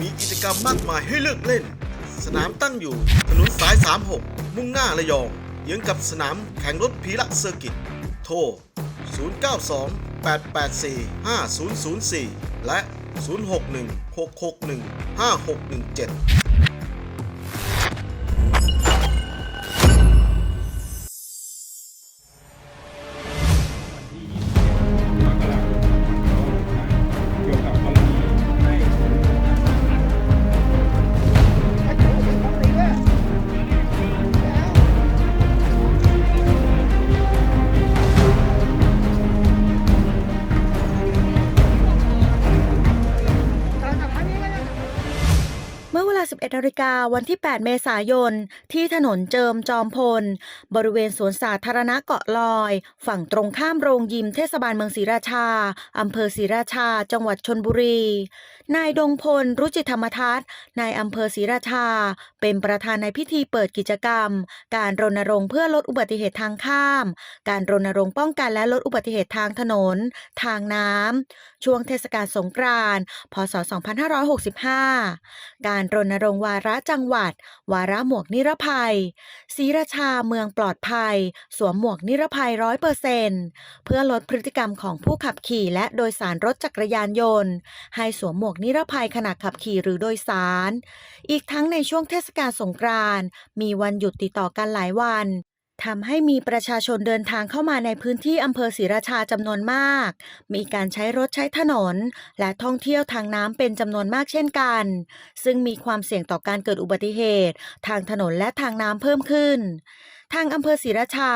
มีกิจกรรมมากมายให้เลือกเล่น สนามตั้งอยู่ถนนสาย 36 มุ่งหน้าระยองเยื้องกับสนามแข่งรถพีระเซอร์กิต โทร 092 884 5004 และ 0616615617 11นาฬิกาวันที่ 8 เมษายน ที่ถนนเจิมจอมพล บริเวณสวนสาธารณะเกาะลอย ฝั่งตรงข้ามโรงยิมเทศบาลเมืองศรีราชา อำเภอศรีราชา จังหวัดชนบุรี นายดงพล รุจิธรรมทัศน์นายอำเภอศรีราชา เป็นประธานในพิธีเปิดกิจกรรม การรณรงค์เพื่อลดอุบัติเหตุทางข้าม การรณรงค์ป้องกันและลดอุบัติเหตุทางถนน ทางน้ำช่วงเทศกาลสงกรานต์พศ 2565 การรณรงวาระจังหวัด วาระหมวกนิรภัยศรีราชาเมืองปลอดภัย สวมหมวกนิรภัยร้อยเปอร์เซนเพื่อลดพฤติกรรมของผู้ขับขี่และโดยสารรถจักรยานยนต์ ให้สวมหมวกนิรภัยขณะขับขี่หรือโดยสาร อีกทั้งในช่วงเทศกาลสงกรานต์มีวันหยุดติดต่อกันหลายวัน ทำให้มีประชาชนเดินทางเข้ามาในพื้นที่อำเภอศรีราชาจำนวนมาก มีการใช้รถใช้ถนน และท่องเที่ยวทางน้ำเป็นจำนวนมากเช่นกัน ซึ่งมีความเสี่ยงต่อการเกิดอุบัติเหตุ ทางถนนและทางน้ำเพิ่มขึ้น ทางอำเภอศรีราชา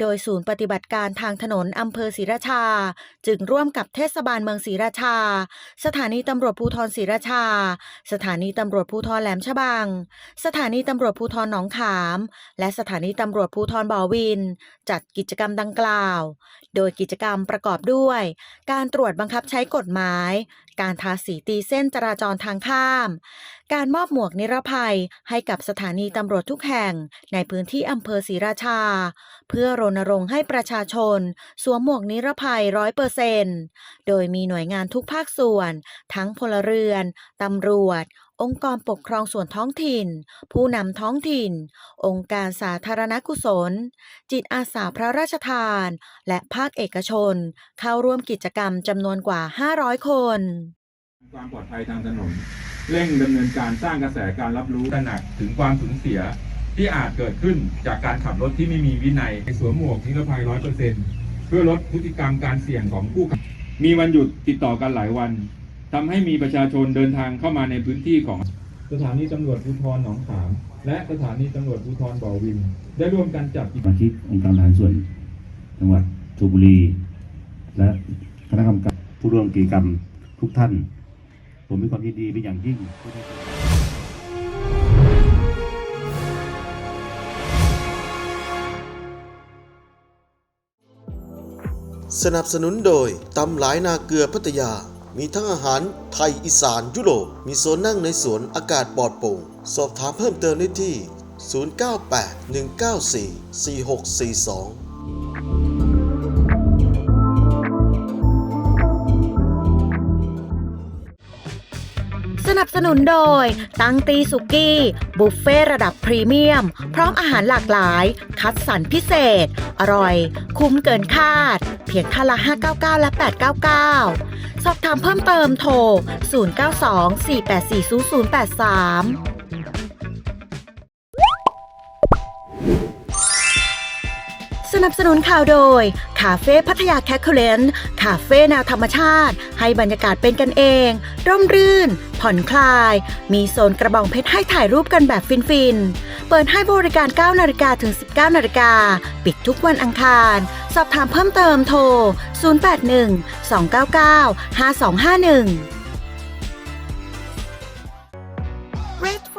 โดยศูนย์ปฏิบัติการทางถนนอำเภอศรีราชา จึงร่วมกับเทศบาลเมืองศรีราชา สถานีตำรวจภูธรศรีราชา สถานีตำรวจภูธรแหลมฉบัง สถานีตำรวจภูธรหนองขาม และสถานีตำรวจภูธรบ่อวิน จัดกิจกรรมดังกล่าว โดยกิจกรรมประกอบด้วย การตรวจบังคับใช้กฎหมาย การทาสีตีเส้นจราจรทางข้าม การมอบหมวกนิรภัยให้กับสถานีตำรวจทุกแห่งในพื้นที่อำเภอศรีราชา เพื่อรณรงค์ให้ประชาชน สวมหมวกนิรภัยร้อยเปอร์เซนโดยมีหน่วยงานทุกภาคส่วน ทั้งพลเรือน ตำรวจ องค์กรปกครองส่วนท้องถิ่น ผู้นำท้องถิ่น องค์การสาธารณกุศล จิตอาสาพระราชทาน และภาคเอกชน เข้าร่วมกิจกรรมจำนวนกว่า 500 คน ความปลอดภัยทางถนน เร่งดำเนินการสร้างกระแสการรับรู้ตระหนักถึงความสูญเสียที่อาจเกิดขึ้นจากการขับรถที่ไม่มีวินัยสวมหมวกนิรภัยร้อยเปอร์เซ็นเพื่อลดพฤติกรรมการเสี่ยงของผู้ขับมีวันหยุดติดต่อกันหลายวัน ทำให้มีประชาชนเดินทางเข้ามาในพื้นที่ของสถานีตำรวจภูธรหนองขาม และสถานีตำรวจภูธรบ่อวิน ได้ร่วมกันจัดกิจสมาชิกองค์การบริหารส่วนจังหวัดชลบุรี และคณะกรรมการผู้ร่วมกิจกรรมทุกท่าน ผมมีความยินดีเป็นอย่างยิ่งที่ได้สนับสนุนโดยตำหลายนาเกลือพัทยา มีทั้งอาหารไทยอีสานยุโรป มีโซนนั่งในสวนอากาศปลอดโปร่ง สอบถามเพิ่มเติมได้ที่ 0981944642 นับสนุนโดย ตังตีสุกี้บุฟเฟ่ระดับพรีเมียม พร้อมอาหารหลากหลาย คัดสรรพิเศษ อร่อย คุ้มเกินคาด เพียงค่าละ 599 และ 899 สอบถามเพิ่มเติมโทร 0924840083ส นับสนุนข่าวโดย คาเฟ่พัทยาแคคเคเลนคาเฟ่แนวธรรมชาติ ให้บรรยากาศเป็นกันเอง ร่มรื่น ผ่อนคลาย มีโซนกระบองเพชรให้ถ่ายรูปกันแบบฟินๆ เปิดให้บริการ 9 นาฬิกาถึง 19 นาฬิกา ปิดทุกวันอังคาร สอบถามเพิ่มเติมโทร 081 299 5251